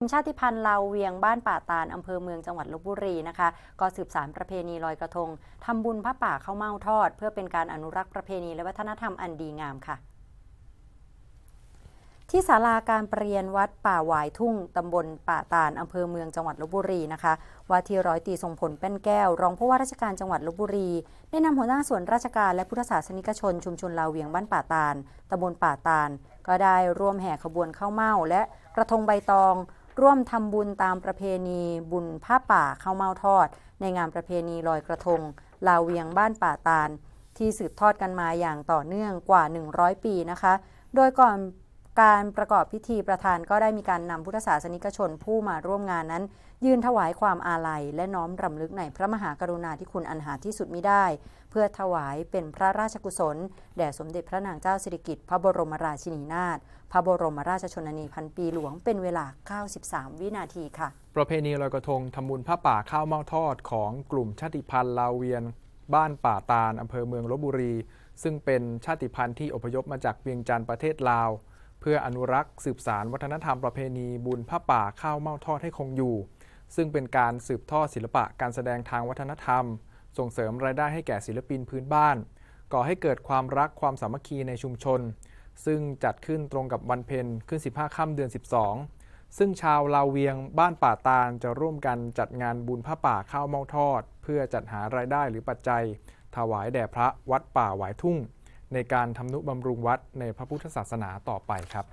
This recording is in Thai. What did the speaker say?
ชุมชาติพันธุ์ลาวเวียงบ้านป่าตาลอำเภอเมืองจังหวัดลบบุรีนะคะ ก็สืบสารประเพณีลอยกระทงทำบุญพระป่าเข้าเม่าทอด เพื่อเป็นการอนุรักษ์ประเพณีและวัฒนธรรมอันดีงามค่ะ ที่ศาลาการประเรียนวัดป่าหวายทุ่งตำบลป่าตาลอำเภอเมืองจังหวัดลบบุรีนะคะว่าที่ร้อยตีทรงผลแป้นแก้ว รองผู้ว่าราชการจังหวัดลบบุรี ได้นำหัวหน้าส่วนราชการและพุทธศาสนิกชน ชุมชนลาวเวียงบ้านป่าตาลตำบลป่าตาล ก็ได้ร่วมแห่ขบวนข้าวเม่าและกระทงใบตอง ร่วมทำบุญตามประเพณีบุญผ้าป่าข้าวเมาทอด ในงานประเพณีลอยกระทง ลาวเวียงบ้านป่าตาล ที่สืบทอดกันมาอย่างต่อเนื่องกว่า 100 ปีนะคะ โดยก่อน การประกอบพิธีประธานก็ได้มีการนำพุทธศาสนิกชนผู้มาร่วมงานนั้น ยืนถวายความอาลัย และน้อมรำลึกในพระมหากรุณาธิคุณอันหาที่สุดมิได้ เพื่อถวายเป็นพระราชกุศล แด่สมเด็จพระนางเจ้าสิริกิติ์พระบรมราชินีนาถพระบรมราชชนนีพันปีหลวงเป็นเวลา 93 วินาทีค่ะ ประเพณีลอยกระทงทำบุญผ้าป่าข้าวเม่าทอดของกลุ่มชาติพันธุ์ลาวเวียน บ้านป่าตาลอำเภอเมืองลบบุรี ซึ่งเป็นชาติพันธุ์ที่อพยพมาจากเวียงจันทร์ประเทศลาว เพื่ออนุรักษ์สืบสารวัฒนธรรมประเพณีบุญผ้าป่าข้าวเม่าทอดให้คงอยู่ ซึ่งเป็นการสืบทอดศิลปะการแสดงทางวัฒนธรรม ส่งเสริมรายได้ให้แก่ศิลปินพื้นบ้าน ก่อให้เกิดความรักความสามัคคีในชุมชน ซึ่งจัดขึ้นตรงกับวันเพ็ญขึ้น 15 ค่ำเดือน 12 ซึ่งชาวลาวเวียงบ้านป่าตาลจะร่วมกันจัดงานบุญผ้าป่าข้าวเม่าทอด เพื่อจัดหารายได้หรือปัจจัย ถวายแด่พระวัดป่าหวายทุ่ง ในการทำนุบำรุงวัดในพระพุทธศาสนาต่อไปครับ